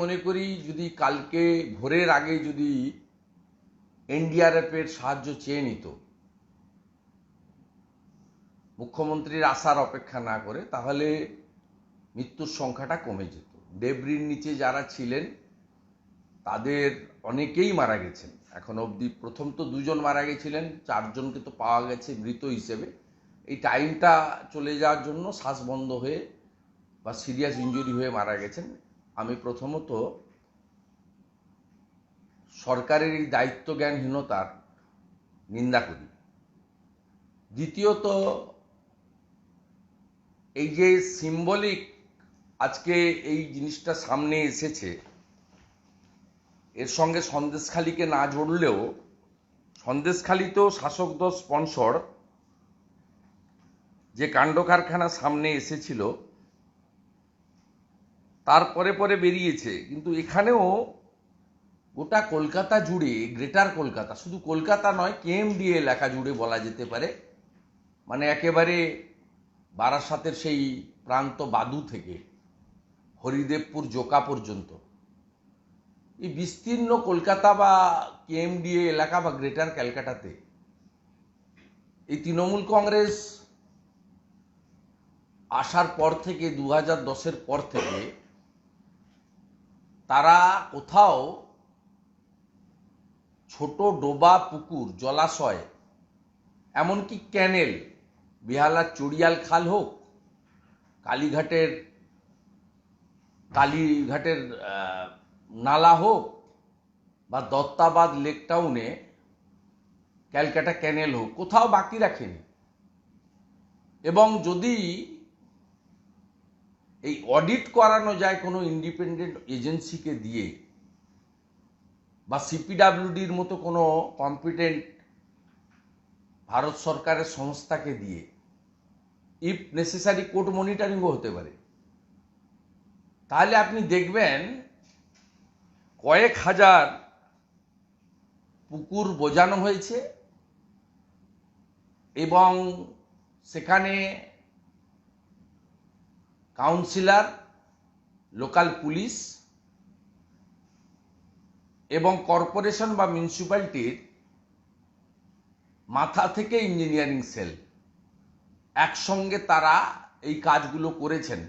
মনে করি যদি কালকে ভোরের আগে যদি এনডিআরএফ এর সাহায্য চেয়ে নিত, মুখ্যমন্ত্রীর আসার অপেক্ষা না করে, তাহলে মৃত্যুর সংখ্যাটা কমে যেত। ডেবরির নিচে যারা ছিলেন, তাদের অনেকেই মারা গেছেন। এখন অবধি প্রথম তো দুজন মারা গেছিলেন, চারজনকে তো পাওয়া গেছে মৃত হিসেবে। এই টাইমটা চলে যাওয়ার জন্য শ্বাস বন্ধ হয়ে বা সিরিয়াস ইঞ্জুরি হয়ে মারা গেছেন। আমি প্রথমত সরকারের এই দায়িত্ব জ্ঞানহীনতার নিন্দা করি। দ্বিতীয়ত, এই যে সিম্বলিক আজকে এই জিনিসটা সামনে এসেছে, এর সঙ্গে সন্দেশখালীকে না জড়লেও, সন্দেশখালীতেও শাসক দল স্পন্সর যে কাণ্ড কারখানা সামনে এসেছিল তারপরে পরে বেরিয়েছে। কিন্তু এখানেও গোটা কলকাতা জুড়ে, গ্রেটার কলকাতা, শুধু কলকাতা নয়, কেএমডিএ এলাকা জুড়ে বলা যেতে পারে মানে একেবারে বারাসাতের সেই প্রান্ত বাদু থেকে, হরিদেবপুর জোকা পর্যন্ত। এই বিস্তীর্ণ কলকাতা বা কেএমডিএ এলাকা বা গ্রেটার ক্যালকাটাতে, এই তৃণমূল কংগ্রেস আসার পর থেকে দু হাজার পর থেকে তারা কোথাও ছোট ডোবা পুকুর, জলাশয়, এমনকি ক্যানেল, বিহালার চড়িয়াল খাল হোক, কালীঘাটের কালীঘাটের নালা হোক বা দত্তাবাদ লেক টাউনে ক্যালকাটা ক্যানেল হোক, কোথাও বাকি রাখেনি। এবং যদি এই অডিট করানো যায় কোনো ইন্ডিপেন্ডেন্ট এজেন্সিকে দিয়ে বা সিপিডাব্লিউডির মতো কোনো কম্পিটেন্ট ভারত সরকারের সংস্থাকে দিয়ে ইফ নেসেসারি কোর্ট মনিটরিংও হতে পারে। তাহলে আপনি দেখবেন কয়েক হাজার পুকুর বোঝানো হয়েছে এবং সেখানে কাউন্সিলর, লোকাল পুলিশ এবং কর্পোরেশন বা মিউনিসিপ্যালিটির মাথা থেকে ইঞ্জিনিয়ারিং সেল। একসঙ্গে তারা এই কাজগুলো করেছেন।